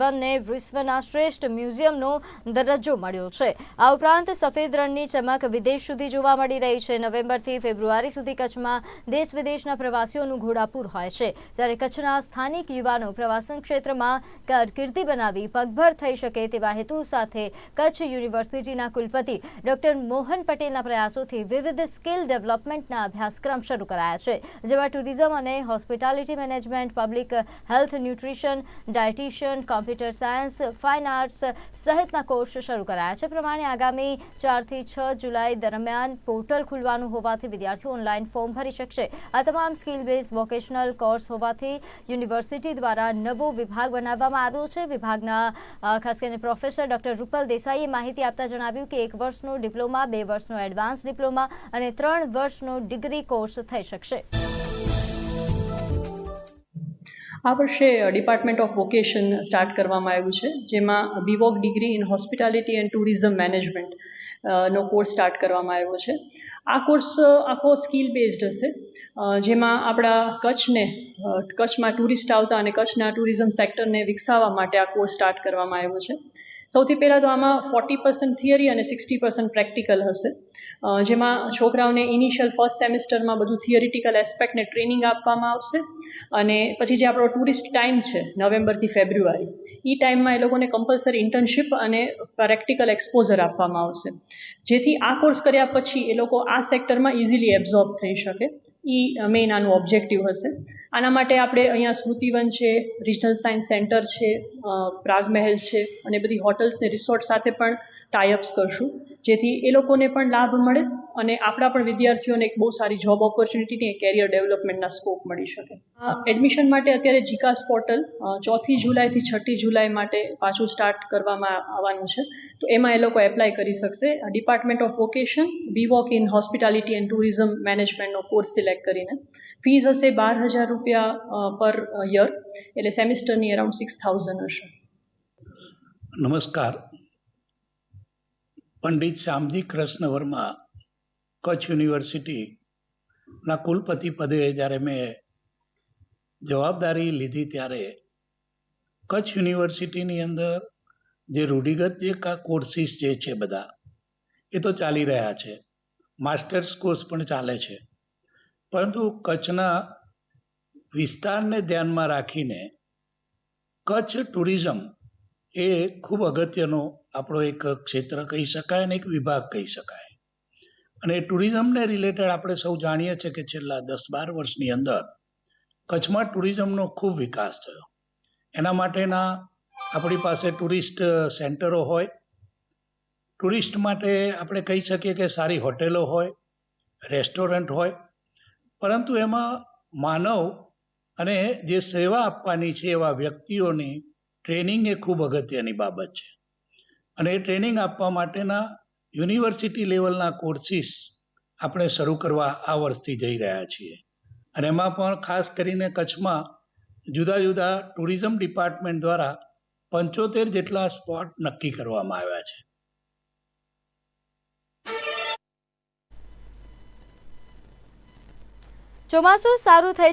વનને વિશ્વના શ્રેષ્ઠ મ્યુઝિયમનો દરજ્જો મળ્યો છે. આ ઉપરાંત સફેદ રણની ચમક વિદેશ સુધી જોવા મળી રહી છે. નવેમ્બરથી ફેબ્રુઆરી સુધી કચ્છમાં દેશ વિદેશના પ્રવાસીઓનું ઘોડાપૂર હોય છે. ત્યારે કચ્છના સ્થાનિક યુવાનો પ્રવાસન ક્ષેત્રમાં કારકિર્દી બનાવી પગભર થઈ શકે તેવા હેતુ સાથે કચ્છ યુનિવર્સિટીના કુલપતિ ડોક્ટર મોહન પટેલના પ્રયાસોથી વિવિધ સ્કિલ ડેવલપમેન્ટના અભ્યાસક્રમ શરૂ કરાયા છે, જેમાં ટુરિઝમ અને hospitality management, public health nutrition, dietitian computer science, fine arts સહિતના કોર્સ શરૂ કરાયા છે. પ્રમાણે આગામી ચારથી છ જુલાઈ દરમિયાન પોર્ટલ ખુલવાનું હોવાથી વિદ્યાર્થીઓ ઓનલાઈન ફોર્મ ભરી શકશે. આ તમામ સ્કિલ બેઝ વોકેશનલ કોર્સ હોવાથી યુનિવર્સિટી દ્વારા નવો વિભાગ બનાવવામાં આવ્યો છે. વિભાગના ખાસ કરીને પ્રોફેસર ડોક્ટર રૂપલ દેસાઈએ માહિતી આપતા જણાવ્યું કે એક વર્ષનો ડિપ્લોમા, બે વર્ષનો એડવાન્સ ડિપ્લોમા અને ત્રણ વર્ષનો ડિગ્રી કોર્સ થઈ શકશે. આ વર્ષે ડિપાર્ટમેન્ટ ઓફ વોકેશન સ્ટાર્ટ કરવામાં આવ્યું છે, જેમાં B Voc degree in hospitality and tourism management no course start કરવામાં આવ્યો છે. આ કોર્સ આખો સ્કિલ બેઝડ હશે જેમાં આપણા કચ્છને કચ્છમાં ટુરિસ્ટ આવતા અને કચ્છના ટુરિઝમ સેક્ટરને વિકસાવવા માટે આ કોર્સ સ્ટાર્ટ કરવામાં આવ્યો છે. સૌથી પહેલાં તો આમાં ફોર્ટી પર્સન્ટ થિયરી અને સિક્સટી પર્સન્ટ પ્રેક્ટિકલ હશે જેમાં છોકરાઓને ઇનિશિયલ ફર્સ્ટ સેમિસ્ટરમાં બધું થિયરિટિકલ એસ્પેક્ટને ટ્રેનિંગ આપવામાં આવશે અને પછી જે આપણો ટુરિસ્ટ ટાઈમ છે નવેમ્બરથી ફેબ્રુઆરી એ ટાઈમમાં એ લોકોને કમ્પલસરી ઇન્ટર્નશિપ અને પ્રેક્ટિકલ એક્સપોઝર આપવામાં આવશે. જેથી આ કોર્સ કર્યા પછી એ લોકો આ સેક્ટરમાં ઇઝીલી એબ્ઝોર્બ થઈ શકે. એ મેઇન આનું ઓબ્જેક્ટિવ હશે. આના માટે આપણે અહીંયા સ્મૃતિવન છે રિજનલ સાયન્સ સેન્ટર છે પ્રાગ મહેલ છે અને બધી હોટલ્સ ને રિસોર્ટ સાથે પણ ટાઈઅપ્સ કરશું. જેથી એ લોકોને પણ લાભ મળે. અને આપણા પણ વિદ્યાર્થીઓને એક બહુ સારી જોબ ઓપોર્ચ્યુનિટી અને કેરિયર ડેવલપમેન્ટના સ્કોપ મળી શકે. એડમિશન માટે અત્યારે જીકાસ પોર્ટલ ચોથી જુલાઈથી છઠ્ઠી જુલાઈ માટે પાછું સ્ટાર્ટ કરવામાં આવવાનું છે. તો એમાં એ લોકો એપ્લાય કરી શકશે. Department of vocation B Voc in hospitality and tourism મેનેજમેન્ટનો course select કરીને. ફીઝ હશે બાર હજાર રૂપિયા પર યર એટલે સેમિસ્ટરની અરાઉન્ડ સિક્સ થાઉઝન્ડ હશે. નમસ્કાર. પંડિત શ્યામજી કૃષ્ણ વર્મા કચ્છ યુનિવર્સિટીના કુલપતિ પદે જ્યારે મેં જવાબદારી લીધી ત્યારે કચ્છ યુનિવર્સિટીની અંદર જે રૂઢિગત જે કોર્સિસ જે છે બધા, એ તો ચાલી રહ્યા છે. માસ્ટર્સ કોર્સ પણ ચાલે છે. પરંતુ કચ્છના વિસ્તારને ધ્યાનમાં રાખીને કચ્છ ટુરિઝમ એ ખૂબ અગત્યનો આપણો એક ક્ષેત્ર કહી શકાય અને એક વિભાગ કહી શકાય. અને ટુરિઝમને રિલેટેડ આપણે સૌ જાણીએ છીએ કે છેલ્લા દસ બાર વર્ષની અંદર કચ્છમાં ટુરિઝમનો ખૂબ વિકાસ થયો. એના માટેના આપણી પાસે ટુરિસ્ટ સેન્ટરો હોય. ટુરિસ્ટ માટે આપણે કહી શકીએ કે સારી હોટેલો હોય, રેસ્ટોરન્ટ હોય. પરંતુ એમાં માનવ અને જે સેવા આપવાની છે એવા વ્યક્તિઓની ટ્રેનિંગ એ ખૂબ અગત્યની બાબત છે. અને એ ટ્રેનિંગ આપવા માટેના યુનિવર્સિટી લેવલના કોર્સિસ આપણે શરૂ કરવા આ વર્ષથી જઈ રહ્યા છીએ. અને એમાં પણ ખાસ કરીને કચ્છમાં જુદા જુદા ટુરિઝમ ડિપાર્ટમેન્ટ દ્વારા પંચોતેર જેટલા સ્પોટ નક્કી કરવામાં આવ્યા છે. ચોમાસું સારું થઈ